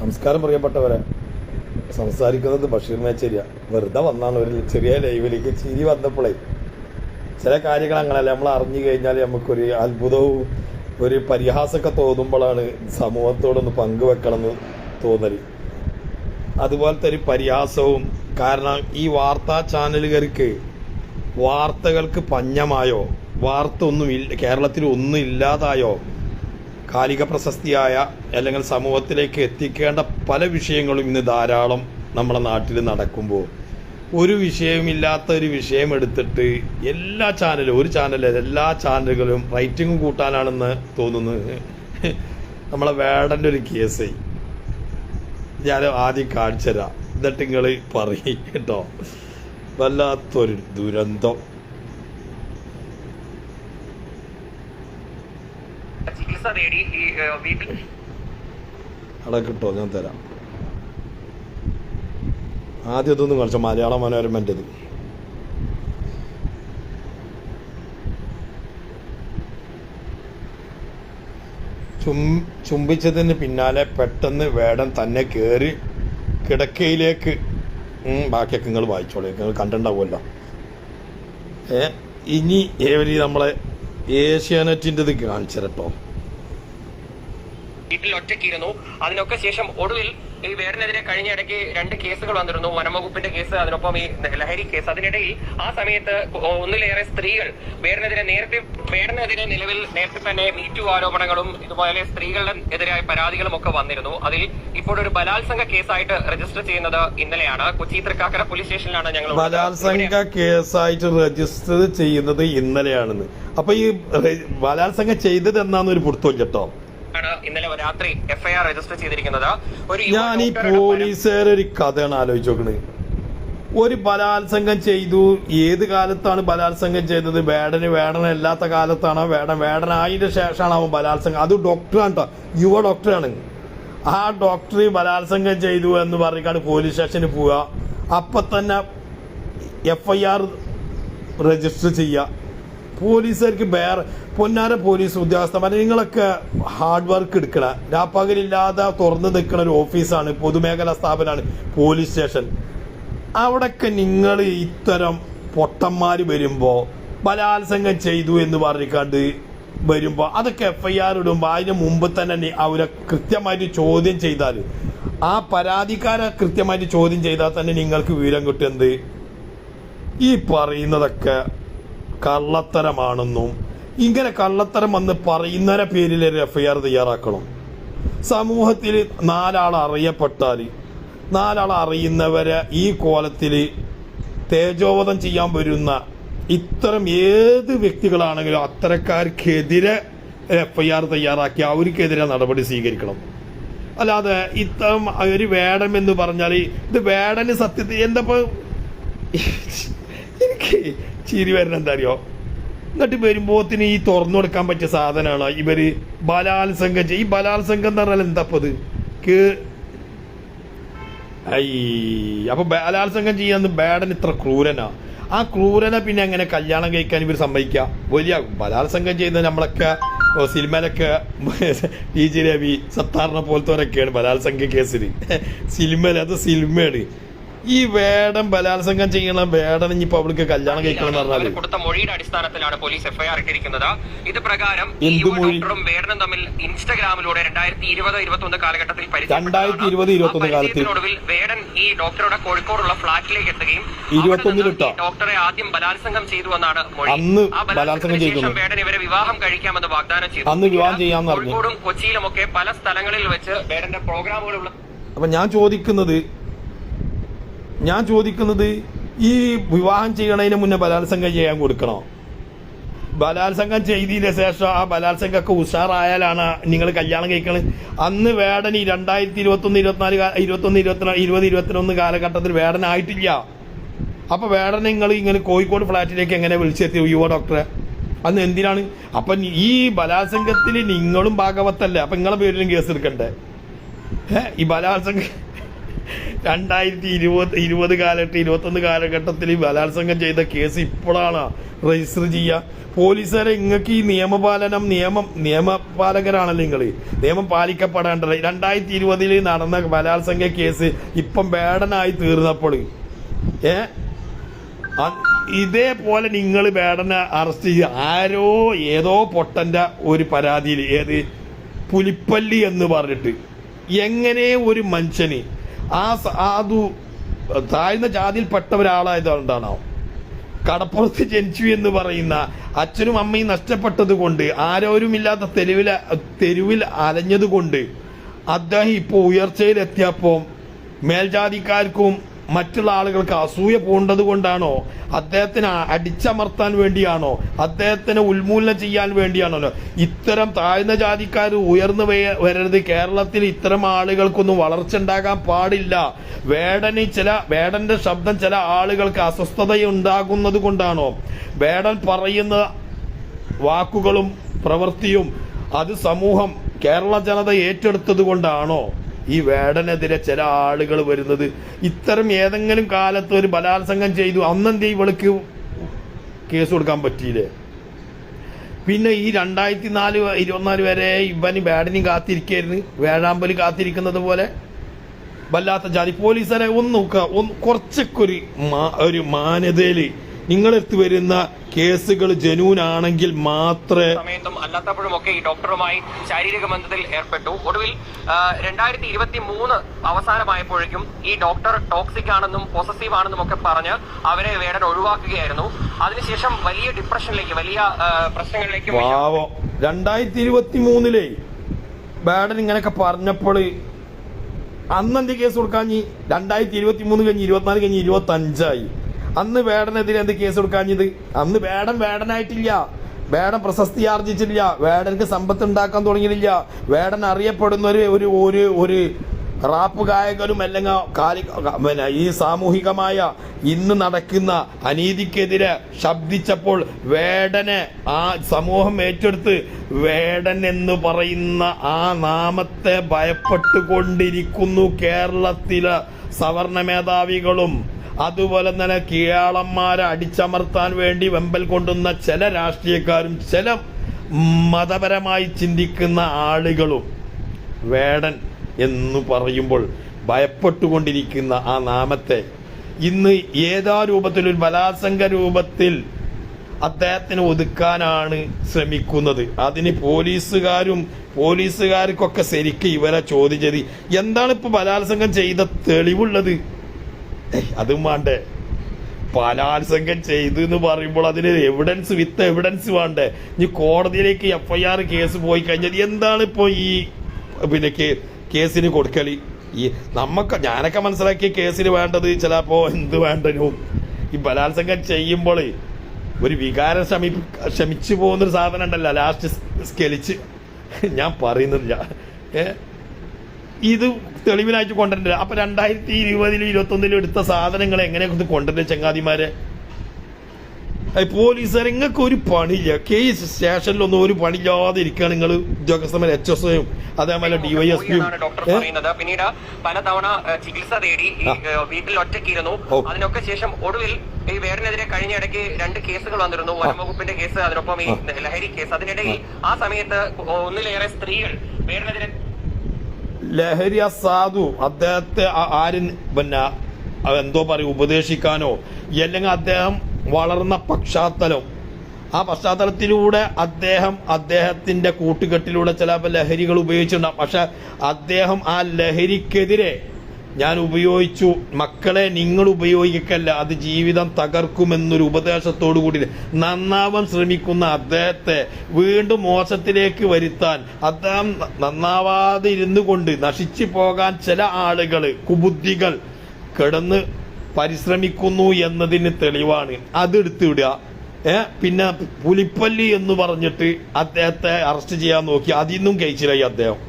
നമസ്കാരം പ്രിയപ്പെട്ടവരെ. സംസാരിക്കുന്നത് ബഷീർ മേച്ചേരിയ. വെറുതെ വന്നാണ് ഒരു ചെറിയ ലൈവിലേക്ക് ചിരി വന്നപ്പോഴേ ചില കാര്യങ്ങൾ അങ്ങനെയല്ല? നമ്മൾ അറിഞ്ഞു കഴിഞ്ഞാൽ നമുക്കൊരു അത്ഭുതവും ഒരു പരിഹാസമൊക്കെ തോന്നുമ്പോഴാണ് സമൂഹത്തോടൊന്ന് പങ്കുവെക്കണം എന്ന് തോന്നൽ. അതുപോലത്തെ ഒരു പരിഹാസവും കാരണം ഈ വാർത്താ ചാനലുകാർക്ക് വാർത്തകൾക്ക് പഞ്ഞമായോ? വാർത്ത ഒന്നും കേരളത്തിൽ ഒന്നും ഇല്ലാതായോ? കാലിക പ്രശസ്തിയായ അല്ലെങ്കിൽ സമൂഹത്തിലേക്ക് എത്തിക്കേണ്ട പല വിഷയങ്ങളും ഇന്ന് ധാരാളം നമ്മുടെ നാട്ടിൽ നടക്കുമ്പോൾ ഒരു വിഷയമില്ലാത്ത ഒരു വിഷയം എടുത്തിട്ട് എല്ലാ ചാനലും ഒരു ചാനലും എല്ലാ ചാനലുകളും റൈറ്റിംഗ് കൂട്ടാനാണെന്ന് തോന്നുന്നു. നമ്മളെ വേടന്റെ ഒരു കേസ്. ഞാൻ ആദ്യം കാണിച്ചു തരാം എന്നിട്ട് നിങ്ങൾ പറയും കേട്ടോ. വല്ലാത്തൊരു ദുരന്തം. ചികിത്സ തേടി ഈ വീട്ടിൽ. അവിടെ കിട്ടോ? ഞാൻ തരാം. ആദ്യം ഇതൊന്നും കാണിച്ച മലയാള മനോരമന്റെത് ചും ചുംബിച്ചതിന് പിന്നാലെ പെട്ടെന്ന് വേടൻ തന്നെ കയറി കിടക്കയിലേക്ക് ബാക്കിയൊക്കെ നിങ്ങൾ വായിച്ചോളൂ. നിങ്ങൾ കണ്ടിട്ടുണ്ടാവുമല്ലോ. ഏ ഇനി ഏവരി നമ്മളെ ഏഷ്യാനെറ്റിന്റെത് കാണിച്ചിരട്ടോ. വീട്ടിൽ ഒറ്റക്കിരുന്നു അതിനൊക്കെ ശേഷം ഒടുവിൽ ഈ വേറിനെതിരെ കഴിഞ്ഞ ഇടയ്ക്ക് രണ്ട് കേസുകൾ വന്നിരുന്നു. വനംവകുപ്പിന്റെ കേസ് അതിനൊപ്പം ഈ ലഹരി കേസ്. അതിനിടയിൽ ആ സമയത്ത് ഒന്നിലേറെ സ്ത്രീകൾ വേറിനെതിരെ നേരത്തെ വേറിനെതിരെ നിലവിൽ നേരത്തെ തന്നെ മീറ്റു ആരോപണങ്ങളും ഇതുപോലെ സ്ത്രീകളുടെ എതിരായ പരാതികളും ഒക്കെ വന്നിരുന്നു. അതിൽ ഇപ്പോൾ ഒരു ബലാത്സംഗ കേസായിട്ട് രജിസ്റ്റർ ചെയ്യുന്നത് ഇന്നലെയാണ്. കൊച്ചി തൃക്കാക്കര പോലീസ് സ്റ്റേഷനിലാണ് ഞങ്ങൾ. ബലാത്സംഗ കേസായിട്ട് രജിസ്റ്റർ ചെയ്യുന്നത് ഇന്നലെയാണെന്ന്. അപ്പൊ ഈ ബലാത്സംഗം ചെയ്തത് എന്നാന്നൊരു പിടുത്തം കേട്ടോ ആണ് ഇന്നലെ രാത്രി എഫ്ഐആർ രജിസ്റ്റർ ചെയ്തിരിക്കുന്നത്. ഒരു ഞാൻ ഈ പോലീസുകാരെ ഒരു കഥയാണ് ആലോചിച്ച് നോക്കണേ. ഒരു ബലാത്സംഗം ചെയ്തു. ഏത് കാലത്താണ് ബലാത്സംഗം ചെയ്തത്? വേടന് വേടനല്ലാത്ത കാലത്താണ്? വേടൻ വേടനായതിന്റെ ശേഷമാണ് അവൻ ബലാത്സംഗം. അത് ഡോക്ടറാണ് കേട്ടോ യുവ ഡോക്ടറാണ് ആ ഡോക്ടർ ബലാത്സംഗം ചെയ്തു എന്ന് പറഞ്ഞിട്ടാണ് പോലീസ് സ്റ്റേഷനിൽ പോവുക. അപ്പം തന്നെ എഫ് ഐ ആർ രജിസ്റ്റർ ചെയ്യുക പോലീസുകാർക്ക് വേറെ പൊന്നാര പോലീസ് ഉദ്യോഗസ്ഥന്മാർ നിങ്ങളൊക്കെ ഹാർഡ് വർക്ക് എടുക്കണ രാപ്പകലില്ലാതെ തുറന്നു നിൽക്കുന്ന ഒരു ഓഫീസാണ് പൊതുമേഖലാ സ്ഥാപനമാണ് പോലീസ് സ്റ്റേഷൻ അവിടൊക്കെ നിങ്ങൾ ഇത്തരം പൊട്ടന്മാർ വരുമ്പോൾ ബലാത്സംഗം ചെയ്തു എന്ന് പറഞ്ഞിക്കാണ്ട് വരുമ്പോൾ അതൊക്കെ എഫ് ഐ ആർ ഇടുമ്പോൾ അതിന് മുമ്പ് തന്നെ അവരെ കൃത്യമായിട്ട് ചോദ്യം ചെയ്താൽ ആ പരാതിക്കാരെ കൃത്യമായിട്ട് ചോദ്യം ചെയ്താൽ തന്നെ നിങ്ങൾക്ക് വിവരം കിട്ടുന്നത് ഈ പറയുന്നതൊക്കെ കള്ളത്തരമാണെന്നും ഇങ്ങനെ കള്ളത്തരം വന്ന് പറയുന്നതിന്റെ പേരിൽ ഒരു എഫ്ഐആർ തയ്യാറാക്കണം. സമൂഹത്തിൽ നാലാൾ അറിയപ്പെട്ടാൽ നാലാൾ അറിയുന്നവരെ ഈ കോലത്തിൽ തേജോവധം ചെയ്യാൻ വരുന്ന ഇത്തരം ഏത് വ്യക്തികളാണെങ്കിലും അത്തരക്കാർക്കെതിരെ എഫ് ഐ ആർ തയ്യാറാക്കി അവർക്കെതിരെ നടപടി സ്വീകരിക്കണം. അല്ലാതെ ഇത്തരം ഒരു വേടം എന്ന് പറഞ്ഞാൽ ഇത് വേടന് സത്യത്തിൽ എന്താ എനിക്ക് ചിരി വരുന്ന എന്താ അറിയോ? എന്നിട്ട് വരുമ്പോത്തിന് ഈ തുറന്നു കൊടുക്കാൻ പറ്റിയ സാധനമാണ് ഇവർ ബലാത്സംഗം ഈ ബലാത്സംഗം എന്ന് പറഞ്ഞാൽ എന്താ അപ്പത് ഐ അപ്പൊ ബലാത്സംഗം ചെയ്യാന്ന് ബാഡൻ ഇത്ര ക്രൂരനാ. ആ ക്രൂരനെ പിന്നെ അങ്ങനെ കല്യാണം കഴിക്കാൻ ഇവർ സമ്മതിക്കുക വലിയ ബലാത്സംഗം ചെയ്യുന്ന നമ്മളൊക്കെ സിനിമയിലൊക്കെ ടി ജി. രവി സത്താറിനെ പോലത്തവരൊക്കെയാണ് ബലാത്സംഗ കേസിൽ സിനിമയിൽ അത് സിനിമയാണ്. ഈ വേടം ബലാത്സംഗം ചെയ്യണ വേടൻ ഇനിയിപ്പോ അവൾക്ക് കല്യാണം കഴിക്കണം പറഞ്ഞാൽ കൊടുത്ത മൊഴിയുടെ അടിസ്ഥാനത്തിലാണ് പോലീസ് എഫ്ഐആർ ഇട്ടിരിക്കുന്നത് ഇത് പ്രകാരം ഡോക്ടറും വേടനും തമ്മിൽ ഇൻസ്റ്റാഗ്രാമിലൂടെ രണ്ടായിരത്തി ഇരുപത് ഇരുപത്തി ഒന്ന് കാലഘട്ടത്തിൽ രണ്ടായിരത്തി ഇരുപത് ഇരുപത്തൊന്ന് കാലത്തിൽ. ഒടുവിൽ വേടൻ ഈ ഡോക്ടറുടെ കോഴിക്കോടുള്ള ഫ്ളാറ്റിലേക്ക് എത്തുകയും ഇട്ടോ? ഡോക്ടറെ ആദ്യം ബലാത്സംഗം ചെയ്തു എന്നാണ് മൊഴി അന്ന് ബലാത്സംഗം ചെയ്തു. വേടൻ ഇവരെ വിവാഹം കഴിക്കാമെന്ന് വാഗ്ദാനം ചെയ്തു അന്ന് വിവാഹം ചെയ്യാമെന്ന് പറഞ്ഞു. കോഴിക്കോടും കൊച്ചിയിലുമൊക്കെ പല സ്ഥലങ്ങളിൽ വെച്ച് വേടന്റെ പ്രോഗ്രാമുകളുള്ള അപ്പൊ ഞാൻ ചോദിക്കുന്നത് ഞാൻ ചോദിക്കുന്നത് ഈ വിവാഹം ചെയ്യണതിന് മുന്നേ ബലാത്സംഗം ചെയ്യാൻ കൊടുക്കണോ? ബലാത്സംഗം ചെയ്തതിന് ശേഷം ആ ബലാത്സംഗമൊക്കെ ഉഷാറായാലാണ് നിങ്ങൾ കല്യാണം കഴിക്കണത്. അന്ന് വേടൻ ഈ രണ്ടായിരത്തി ഇരുപത്തൊന്ന് ഇരുപത്തിനാല് ഇരുപത്തൊന്ന് ഇരുപത്തിനാല് ഇരുപത് ഇരുപത്തിനൊന്ന് കാലഘട്ടത്തിൽ വേടനായിട്ടില്ല അപ്പൊ വേടൻ നിങ്ങൾ ഇങ്ങനെ കോഴിക്കോട് ഫ്ലാറ്റിലേക്ക് എങ്ങനെ വിളിച്ചെത്തി യുവ ഡോക്ടറെ അന്ന് എന്തിനാണ്? അപ്പൊ ഈ ബലാത്സംഗത്തിൽ നിങ്ങളും ഭാഗവത്തല്ലേ? അപ്പൊ നിങ്ങളെ പേരിലും കേസ് എടുക്കണ്ടേ? ഈ ബലാത്സംഗ രണ്ടായിരത്തി ഇരുപത് ഇരുപത് കാലഘട്ടം ഇരുപത്തൊന്ന് കാലഘട്ടത്തിൽ ബലാത്സംഗം ചെയ്ത കേസ് ഇപ്പോഴാണ് രജിസ്റ്റർ ചെയ്യുക പോലീസുകാരെ നിങ്ങൾക്ക് ഈ നിയമപാലനം നിയമം നിയമപാലകരാണല്ലോ നിങ്ങൾ നിയമം പാലിക്കപ്പെടേണ്ടത്. രണ്ടായിരത്തി ഇരുപതിൽ നടന്ന ബലാത്സംഗ കേസ് ഇപ്പം വേടനായി തീർന്നപ്പോൾ. ഏ? ഇതേപോലെ നിങ്ങൾ ബേഡനെ അറസ്റ്റ് ചെയ്യുക ആരോ ഏതോ പൊട്ടന്റെ ഒരു പരാതിയിൽ ഏത് പുലിപ്പല്ലി എന്ന് പറഞ്ഞിട്ട്. എങ്ങനെ ഒരു മനുഷ്യന് ആ സാധു താഴ്ന്ന ജാതിയിൽപ്പെട്ട ഒരാളായതുകൊണ്ടാണോ കടപ്പുറത്ത് ജനിച്ചു എന്ന് പറയുന്ന അച്ഛനും അമ്മയും നഷ്ടപ്പെട്ടത് കൊണ്ട് ആരോരുമില്ലാത്ത തെരുവിൽ തെരുവിൽ അലഞ്ഞതുകൊണ്ട് അദ്ദേഹം ഇപ്പോൾ ഉയർച്ചയിലെത്തിയപ്പോൾ മേൽജാതിക്കാർക്കും മറ്റുള്ള ആളുകൾക്ക് അസൂയ പൂണ്ടത് കൊണ്ടാണോ? അദ്ദേഹത്തിന് അടിച്ചമർത്താൻ വേണ്ടിയാണോ? അദ്ദേഹത്തിനെ ഉന്മൂലനം ചെയ്യാൻ വേണ്ടിയാണോ? ഇത്തരം താഴ്ന്ന ജാതിക്കാർ ഉയർന്നു വരരുത്. കേരളത്തിൽ ഇത്തരം ആളുകൾക്കൊന്നും വളർച്ച ഉണ്ടാകാൻ പാടില്ല. വേടന് ചില വേടന്റെ ശബ്ദം ചില ആളുകൾക്ക് അസ്വസ്ഥതയുണ്ടാകുന്നത് കൊണ്ടാണോ? വേടൻ പറയുന്ന വാക്കുകളും പ്രവൃത്തിയും അത് സമൂഹം കേരള ജനത ഏറ്റെടുത്തത് കൊണ്ടാണോ? ഈ വേടനെതിരെ ചില ആളുകൾ വരുന്നത്. ഇത്തരം ഏതെങ്കിലും കാലത്ത് ഒരു ബലാത്സംഗം ചെയ്തു അന്നെന്തേ ഇവൾക്ക് കേസ് കൊടുക്കാൻ പറ്റിയില്ലേ? പിന്നെ ഈ രണ്ടായിരത്തി നാല് ഇരുപത്തിനാല് വരെ ഇവന് ബാഡിനും കാത്തിരിക്കായിരുന്നു. വേഴാമ്പലി കാത്തിരിക്കുന്നത് പോലെ വല്ലാത്ത ജാതി. പോലീസുകാരെ ഒന്ന് നോക്കുക ഒന്ന് കുറച്ചൊക്കെ ഒരു മാ- ഒരു മാന്യതയിൽ നിങ്ങളെടുത്ത് വരുന്ന കേസുകൾ ജനൂനാണെങ്കിൽ മാത്രമേ സമയത്തും അല്ലാത്തപ്പോഴും ഒക്കെ ഈ ഡോക്ടറുമായി ശാരീരിക ബന്ധത്തിൽ ഏർപ്പെട്ടു. ഒടുവിൽ രണ്ടായിരത്തി ഇരുപത്തി മൂന്ന് അവസാനമായപ്പോഴേക്കും ഈ ഡോക്ടർ ടോക്സിക് ആണെന്നും പോസസീവ് ആണെന്നും ഒക്കെ പറഞ്ഞ് അവരെ വേടൻ ഒഴിവാക്കുകയായിരുന്നു. അതിനുശേഷം വലിയ ഡിപ്രഷനിലേക്ക് വലിയ പ്രശ്നങ്ങളിലേക്ക് പാവം രണ്ടായിരത്തി ഇരുപത്തി മൂന്നിലെ ബാഡൻ ഇങ്ങനെയൊക്കെ പറഞ്ഞപ്പോൾ അന്നെന്ത് കേസ് കൊടുക്കാഞ്ഞി രണ്ടായിരത്തി ഇരുപത്തി മൂന്ന് കഴിഞ്ഞ് ഇരുപത്തിനാല് കഴിഞ്ഞ് ഇരുപത്തി അഞ്ചായി അന്ന് വേടനെതിരെ എന്ത് കേസ് കൊടുക്കാഞ്ഞത്? അന്ന് വേടൻ വേടനായിട്ടില്ല. വേടൻ പ്രശസ്തി ആർജിച്ചിട്ടില്ല. വേടനക്ക് സമ്പത്ത് ഉണ്ടാക്കാൻ തുടങ്ങിയില്ല വേടൻ അറിയപ്പെടുന്ന ഒരു ഒരു ഒരു ഒരു റാപ്പ് ഗായകരും അല്ലെങ്കിൽ കാലി പിന്നെ ഈ സാമൂഹികമായ ഇന്ന് നടക്കുന്ന അനീതിക്കെതിരെ ശബ്ദിച്ചപ്പോൾ വേടനെ ആ സമൂഹം ഏറ്റെടുത്ത് വേടൻ എന്ന് പറയുന്ന ആ നാമത്തെ ഭയപ്പെട്ടുകൊണ്ടിരിക്കുന്നു കേരളത്തിലെ സവർണ മേധാവികളും അതുപോലെ തന്നെ കീഴാളന്മാരെ അടിച്ചമർത്താൻ വേണ്ടി വെമ്പൽ കൊണ്ടുന്ന ചില രാഷ്ട്രീയക്കാരും ചില മതപരമായി ചിന്തിക്കുന്ന ആളുകളും വേടൻ എന്ന് പറയുമ്പോൾ ഭയപ്പെട്ടുകൊണ്ടിരിക്കുന്ന ആ നാമത്തെ ഇന്ന് ഏതാ രൂപത്തിൽ ഒരു ബലാസംഗ രൂപത്തിൽ അദ്ദേഹത്തിന് ഒതുക്കാനാണ് ശ്രമിക്കുന്നത്. അതിന് പോലീസുകാരും പോലീസുകാർക്കൊക്കെ ശരിക്കും ഇവരെ ചോദ്യം ചെയ്ത് എന്താണ് ഇപ്പൊ ബലാത്സംഗം ചെയ്ത തെളിവുള്ളത്? അതും വേണ്ടേ ബലാത്സംഗം ചെയ്തു എന്ന് പറയുമ്പോൾ അതിന് എവിഡൻസ് വിത്ത് എവിഡൻസ് വേണ്ടേ ഇനി കോടതിയിലേക്ക് എഫ്ഐആർ കേസ് പോയി കഴിഞ്ഞാൽ എന്താണ് ഇപ്പൊ ഈ പിന്നെ കേസിന് കൊടുക്കലി ഈ നമുക്ക് ഞാനൊക്കെ മനസ്സിലാക്കിയ കേസിന് വേണ്ടത് ചിലപ്പോ എന്ത് വേണ്ടനും ഈ ബലാത്സംഗം ചെയ്യുമ്പോൾ ഒരു വികാരം ശമി ശമിച്ചു പോകുന്നൊരു സാധനം ഉണ്ടല്ലോ ലാസ്റ്റ് സ്കെലിച്ച് ഞാൻ പറയുന്നില്ല ഏ ഇത് തെളിവിനായിട്ട് കൊണ്ടുവരണ്ട അപ്പൊ രണ്ടായിരത്തി ഇരുപതിലും ഇരുപത്തി ഒന്നിലും എടുത്ത സാധനങ്ങൾ എങ്ങനെ ഇത് കൊണ്ടുവരുന്നത് ചങ്ങാതിമാരെ? പോലീസ് പോലീസുകാർ നിങ്ങൾക്ക് ഒരു പണിയില്ല. കേസ് സ്റ്റേഷനിലൊന്നും ഒരു പണിയില്ലാതെ ഇരിക്കുകയാണ് നിങ്ങൾ ഉദ്യോഗസ്ഥന്മാർ എച്ച് എസ് ഒയും അതേപോലെ ഡിവൈഎസ്പിയും പറയുന്നത്. പിന്നീട് പലതവണ ചികിത്സ തേടി വീട്ടിൽ ഒറ്റക്കിരുന്നു അതിനൊക്കെ ശേഷം ഒടുവിൽ ഈ വേറിനെതിരെ കഴിഞ്ഞ ഇടയ്ക്ക് രണ്ട് കേസുകൾ വന്നിരുന്നു. വനംവകുപ്പിന്റെ കേസ് അതിനൊപ്പം ഈ ലഹരി കേസ്. അതിനിടയിൽ ആ. സമയത്ത് ഒന്നിലേറെ സ്ത്രീകൾ വേടനെതിരെ ലഹരി സാധു അദ്ദേഹത്തെ ആരും പിന്നെ എന്തോ പറയും ഉപദേശിക്കാനോ അല്ലെങ്കിൽ അദ്ദേഹം വളർന്ന പശ്ചാത്തലം ആ പശ്ചാത്തലത്തിലൂടെ അദ്ദേഹം അദ്ദേഹത്തിന്റെ കൂട്ടുകെട്ടിലൂടെ ചില ലഹരികൾ ഉപയോഗിച്ചിട്ടുണ്ടാകും പക്ഷെ അദ്ദേഹം ആ ലഹരിക്കെതിരെ ഞാൻ ഉപയോഗിച്ചു മക്കളെ നിങ്ങൾ ഉപയോഗിക്കല്ല അത് ജീവിതം തകർക്കുമെന്നൊരു ഉപദേശത്തോടു കൂടി നന്നാവാൻ ശ്രമിക്കുന്ന അദ്ദേഹത്തെ വീണ്ടും മോശത്തിലേക്ക് വരുത്താൻ അദ്ദേഹം നന്നാവാതെ ഇരുന്നു കൊണ്ട് നശിച്ചു പോകാൻ ചില ആളുകൾ കുബുദ്ധികൾ കിടന്ന് പരിശ്രമിക്കുന്നു എന്നതിന് തെളിവാണ്. അതെടുത്ത് ഏ? പിന്നെ പുലിപ്പല്ലി എന്ന് പറഞ്ഞിട്ട് അദ്ദേഹത്തെ അറസ്റ്റ് ചെയ്യാൻ നോക്കി. അതിന്നും കഴിച്ചില്ലായി അദ്ദേഹം.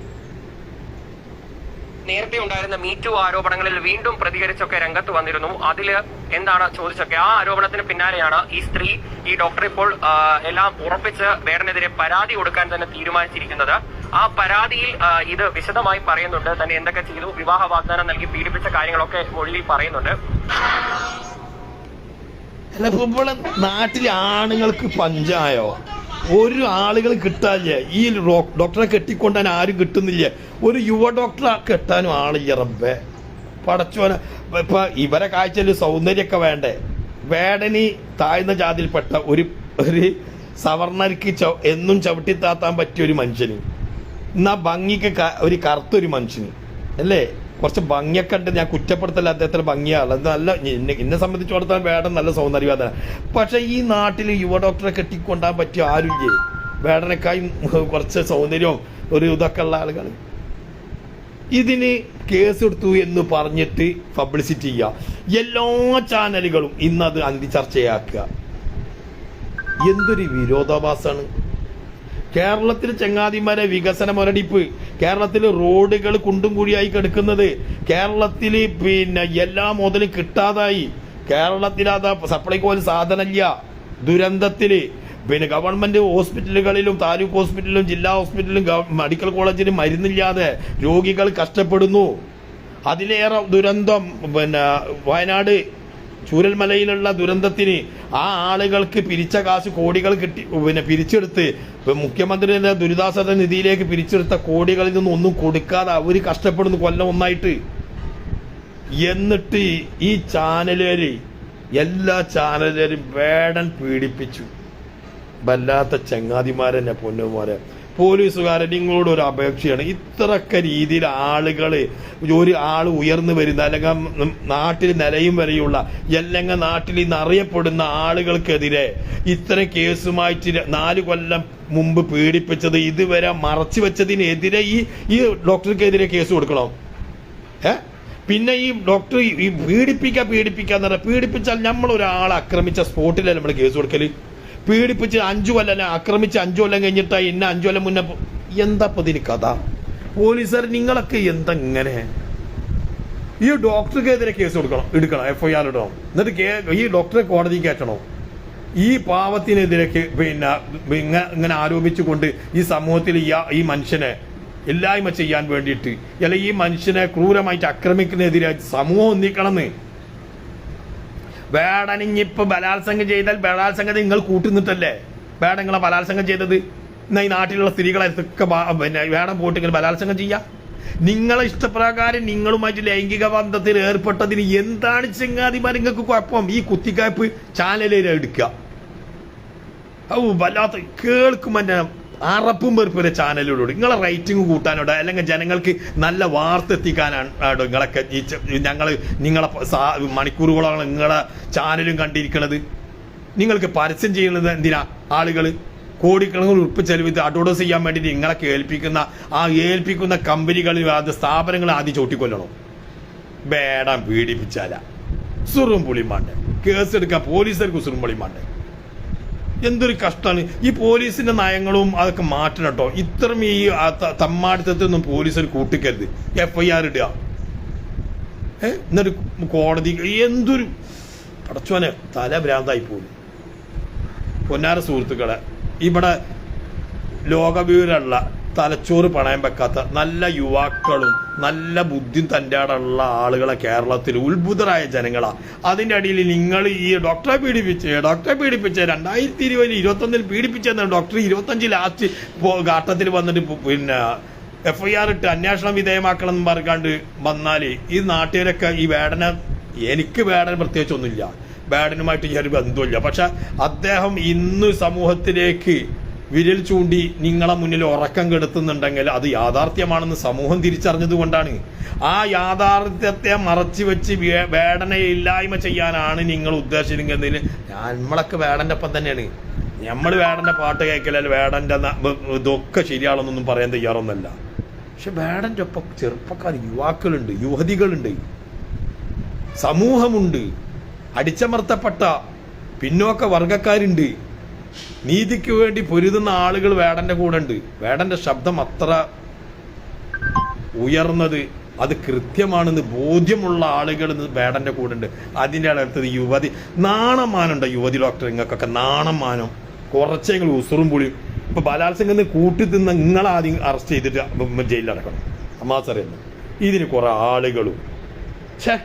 നേരത്തെ ഉണ്ടായിരുന്ന മീറ്റു ആരോപണങ്ങളിൽ വീണ്ടും പ്രതികരിച്ചൊക്കെ രംഗത്ത് വന്നിരുന്നു. അതിൽ എന്താണ് ചോദിച്ചൊക്കെ? ആ ആരോപണത്തിന് പിന്നാലെയാണ് ഈ സ്ത്രീ ഈ ഡോക്ടർ ഇപ്പോൾ എല്ലാം ഉറപ്പിച്ച് വേടനെതിരെ പരാതി കൊടുക്കാൻ തന്നെ തീരുമാനിച്ചിരിക്കുന്നത്. ആ പരാതിയിൽ ഇത് വിശദമായി പറയുന്നുണ്ട്. തന്നെ എന്തൊക്കെ ചെയ്തു? വിവാഹ വാഗ്ദാനം നൽകി പീഡിപ്പിച്ച കാര്യങ്ങളൊക്കെ മൊഴി പറയുന്നുണ്ട്. ഇവിടെ നാട്ടിലെ ആണുങ്ങൾക്ക് പഞ്ചായോ? ഒരു ആളുകൾ കിട്ടാനില്ല. ഈ ഡോക്ടറെ കെട്ടിക്കൊണ്ടാൻ ആരും കിട്ടുന്നില്ല. ഒരു യുവ ഡോക്ടറെ കെട്ടാനും ആളില്ല റബ്ബേ. പടച്ചോനെ ഇപ്പൊ ഇവരെ കാഴ്ചയിൽ സൗന്ദര്യമൊക്കെ വേണ്ടേ? വേടനി താഴ്ന്ന ജാതിയിൽപ്പെട്ട ഒരു ഒരു സവർണർക്ക് എന്നും ചവിട്ടി താത്താൻ പറ്റിയ ഒരു മനുഷ്യന്. എന്നാ ഭംഗിക്ക് ഒരു കറുത്തൊരു മനുഷ്യന്. അല്ലേ? കുറച്ച് ഭംഗിയൊക്കെ ഉണ്ട്. ഞാൻ കുറ്റപ്പെടുത്തല്ല അദ്ദേഹത്തിന് ഭംഗിയാണ്. അത് നല്ല എന്നെ എന്നെ സംബന്ധിച്ചിടത്തോളം വേടൻ നല്ല സൗന്ദര്യവാദന. പക്ഷേ ഈ നാട്ടിൽ യുവ ഡോക്ടറെ കെട്ടിക്കൊണ്ടാൻ പറ്റിയ ആരുമില്ലേ വേടനക്കായും കുറച്ച് സൗന്ദര്യവും ഒരു ഇതൊക്കെ ഉള്ള ആളുകൾ ഇതിന് കേസ് എടുത്തു എന്ന് പറഞ്ഞിട്ട് പബ്ലിസിറ്റി ചെയ്യുക. എല്ലാ ചാനലുകളും ഇന്നത് അന്തിചർച്ചയാക്കുക. എന്തൊരു വിരോധാഭാസമാണ് കേരളത്തിൽ ചങ്ങാതിമാരെ വികസന മുരടിപ്പ്. കേരളത്തിൽ റോഡുകൾ കുണ്ടും കുഴിയായി കിടക്കുന്നത്. കേരളത്തിൽ പിന്നെ എല്ലാ മുതലും കിട്ടാതായി. കേരളത്തിൽ അതാ പോലും സാധനമില്ല. ദുരന്തത്തിൽ. പിന്നെ ഗവൺമെന്റ് ഹോസ്പിറ്റലുകളിലും താലൂക്ക് ഹോസ്പിറ്റലിലും ജില്ലാ ഹോസ്പിറ്റലിലും മെഡിക്കൽ കോളേജിലും മരുന്നില്ലാതെ രോഗികൾ കഷ്ടപ്പെടുന്നു. അതിലേറെ ദുരന്തം പിന്നെ വയനാട്. ചൂരൽമലയിലുള്ള ദുരന്തത്തിന് ആ ആളുകൾക്ക് പിരിച്ച കാശ് കോടികൾ കിട്ടി പിന്നെ പിരിച്ചെടുത്ത് മുഖ്യമന്ത്രിയുടെ ദുരിതാശ്വാസ നിധിയിലേക്ക് പിരിച്ചെടുത്ത കോടികളിൽ നിന്നും ഒന്നും കൊടുക്കാതെ അവർ കഷ്ടപ്പെടുന്നു കൊല്ലം ഒന്നായിട്ട്. എന്നിട്ട് ഈ ചാനലുകാര് എല്ലാ ചാനലുകാരും വേടൻ പീഡിപ്പിച്ചു. വല്ലാത്ത ചങ്ങാതിമാരെന്നെ പൊന്നുമാരെ പോലീസുകാരൻ നിങ്ങളോട് ഒരു അപേക്ഷയാണ്. ഇത്രയൊക്കെ രീതിയിൽ ആളുകൾ ഒരു ആൾ ഉയർന്നു വരുന്ന അല്ലെങ്കിൽ നാട്ടിൽ നിലയും വരെയുള്ള അല്ലെങ്കിൽ നാട്ടിൽ ഇന്ന് അറിയപ്പെടുന്ന ആളുകൾക്കെതിരെ ഇത്തരം കേസുമായിട്ട് നാല് കൊല്ലം മുമ്പ് പീഡിപ്പിച്ചത് ഇതുവരെ മറച്ചു വെച്ചതിനെതിരെ ഈ ഈ ഡോക്ടർക്കെതിരെ കേസ് കൊടുക്കണം? ഏ? പിന്നെ ഈ ഡോക്ടർ ഈ പീഡിപ്പിക്കുക എന്ന് പറഞ്ഞാൽ പീഡിപ്പിച്ചാൽ നമ്മൾ ഒരാളെ ആക്രമിച്ച സ്പോട്ടിലല്ലേ നമ്മൾ കേസ് കൊടുക്കൽ? പീഡിപ്പിച്ച് അഞ്ചു കൊല്ലം ആക്രമിച്ച് അഞ്ചു കൊല്ലം കഴിഞ്ഞിട്ടാ ഇന്ന അഞ്ചു കൊല്ലം മുന്നേ എന്താ പതിന് കഥ? പോലീസുകാർ നിങ്ങളൊക്കെ എന്താ ഇങ്ങനെ ഈ ഡോക്ടർക്കെതിരെ കേസ് കൊടുക്കണം എടുക്കണം എഫ് ഐ ആർ ഇടണം. എന്നിട്ട് ഈ ഡോക്ടറെ കോടതി കയറ്റണം? ഈ പാവത്തിനെതിരെ പിന്നെ ഇങ്ങനെ ഇങ്ങനെ ആരോപിച്ചുകൊണ്ട് ഈ സമൂഹത്തിൽ ഈ മനുഷ്യനെ ഇല്ലായ്മ ചെയ്യാൻ വേണ്ടിയിട്ട് അല്ലെങ്കിൽ ഈ മനുഷ്യനെ ക്രൂരമായിട്ട് ആക്രമിക്കുന്നതിനെതിരെ സമൂഹം ഒന്നിക്കണമെന്ന് വേടനിഞ്ഞിപ്പോ ബലാത്സംഗം ചെയ്താൽ ബലാത്സംഗത്തെ നിങ്ങൾ കൂട്ടുന്നിട്ടല്ലേ? വേടങ്ങളെ ബലാത്സംഗം ചെയ്തത്? എന്നാ ഈ നാട്ടിലുള്ള സ്ത്രീകളെ പിന്നെ വേടം പോയിട്ട് ബലാത്സംഗം ചെയ്യാം? നിങ്ങളെ ഇഷ്ടപ്രകാരം നിങ്ങളുമായിട്ട് ലൈംഗിക ബന്ധത്തിൽ ഏർപ്പെട്ടതിന് എന്താണ് ചെങ്ങാതിമാർ നിങ്ങൾക്ക് കുഴപ്പം? ഈ കുത്തിക്കായ്പ് ചാനലിൽ എടുക്കുക. ഔ വല്ലാത്ത കേൾക്കും എന്നെ അറപ്പും വെറുപ്പിലെ ചാനലുകളോട് നിങ്ങളെ റേറ്റിംഗ് കൂട്ടാനോട് അല്ലെങ്കിൽ ജനങ്ങൾക്ക് നല്ല വാർത്ത എത്തിക്കാനാണ് നിങ്ങളൊക്കെ ഞങ്ങൾ നിങ്ങളെ മണിക്കൂറുകളാണ് നിങ്ങളെ ചാനലും കണ്ടിരിക്കുന്നത് നിങ്ങൾക്ക് പരസ്യം ചെയ്യുന്നത് എന്തിനാ? ആളുകൾ കോടിക്കണക്കിന് ഉറപ്പ് ചെലവിത്ത് അഡ്വർടൈസ് ചെയ്യാൻ വേണ്ടിയിട്ട് നിങ്ങളെ കേൾപ്പിക്കുന്ന ആ ഏൽപ്പിക്കുന്ന കമ്പനികളിൽ അത് സ്ഥാപനങ്ങൾ ആദ്യം ചോട്ടിക്കൊല്ലണം വേടം പീഡിപ്പിച്ചാല. സുറും പുളിമാണ്ട് കേസെടുക്കാൻ പോലീസുകാർക്ക് സുറും പുളിമാണ്ട് എന്തൊരു കഷ്ടമാണ്. ഈ പോലീസിന്റെ നയങ്ങളും അതൊക്കെ മാറ്റണം കേട്ടോ. ഇത്രയും ഈ തമ്മാടിത്തത്തിൽ ത- പോലീസ് കൂട്ടിക്കരുത്. എഫ് ഐ ആർ ഇടുക. ഏ? എന്നിട്ട് കോടതി എന്തൊരു പടച്ചോനെ തല ഭ്രാന്തായി പോകും പൊന്നാര സുഹൃത്തുക്കളെ ഇവിടെ ലോകവിവരമുള്ള തലച്ചോറ് പണയം വെക്കാത്ത നല്ല യുവാക്കളും നല്ല ബുദ്ധിയും തന്റെ ഉള്ള ആളുകളെ കേരളത്തിൽ ഉത്ഭുതരായ ജനങ്ങളാണ് അതിന്റെ അടിയിൽ നിങ്ങൾ ഈ ഡോക്ടറെ പീഡിപ്പിച്ച് ഡോക്ടറെ പീഡിപ്പിച്ച് രണ്ടായിരത്തി ഇരുപതിൽ ഇരുപത്തൊന്നിൽ പീഡിപ്പിച്ചെന്ന് ഡോക്ടർ ഇരുപത്തഞ്ച് ലാസ്റ്റ് ഘട്ടത്തിൽ വന്നിട്ട് പിന്നെ എഫ് ഐ ആർ ഇട്ട് അന്വേഷണം വിധേയമാക്കണം എന്ന് പറഞ്ഞാണ്ട് വന്നാൽ ഈ നാട്ടുകാരൊക്കെ ഈ വേടന എനിക്ക് വേടന പ്രത്യേകിച്ചൊന്നുമില്ല. ബാഡനുമായിട്ട് ഈ ഒരു ബന്ധമില്ല പക്ഷെ അദ്ദേഹം ഇന്ന് സമൂഹത്തിലേക്ക് വിരൽ ചൂണ്ടി നിങ്ങളെ മുന്നിൽ ഉറക്കം കെടുത്തുന്നുണ്ടെങ്കിൽ അത് യാഥാർത്ഥ്യമാണെന്ന് സമൂഹം തിരിച്ചറിഞ്ഞതുകൊണ്ടാണ്. ആ യാഥാർത്ഥ്യത്തെ മറച്ചു വെച്ച് വേടനയില്ലായ്മ ചെയ്യാനാണ് നിങ്ങൾ ഉദ്ദേശിക്കുന്നതിൽ നമ്മളൊക്കെ വേടന്റെ ഒപ്പം തന്നെയാണ്. നമ്മൾ വേടന്റെ പാട്ട് കേൾക്കലാൽ വേടന്റെ ഇതൊക്കെ ശരിയാണെന്നൊന്നും പറയാൻ തയ്യാറൊന്നല്ല. പക്ഷെ വേടന്റെ ഒപ്പം ചെറുപ്പക്കാർ യുവാക്കളുണ്ട് യുവതികളുണ്ട്. സമൂഹമുണ്ട് അടിച്ചമർത്തപ്പെട്ട പിന്നോക്ക വർഗക്കാരുണ്ട് നീതിക്ക് വേണ്ടി പൊരുതുന്ന ആളുകൾ വേടന്റെ കൂടെ ഉണ്ട് വേടന്റെ ശബ്ദം അത്ര ഉയർന്നത് അത് കൃത്യമാണെന്ന് ബോധ്യമുള്ള ആളുകൾ വേടന്റെ കൂടെ ഉണ്ട് അതിന്റെ അടുത്തത് യുവതി നാണമാനുണ്ട് യുവതി ഡോക്ടർ നിങ്ങൾക്കൊക്കെ നാണമാനം. കുറച്ചേ കുറച്ചെങ്കിലും ഉസുറും പുളിയും. ഇപ്പൊ ബലാത്സംഗം കൂട്ടി തിന്ന നിങ്ങളാദ്യം അറസ്റ്റ് ചെയ്തിട്ട് ജയിലിലടക്കണം അമ്മാസറിയുന്നു ഇതിന് കുറെ ആളുകളും. ഛേ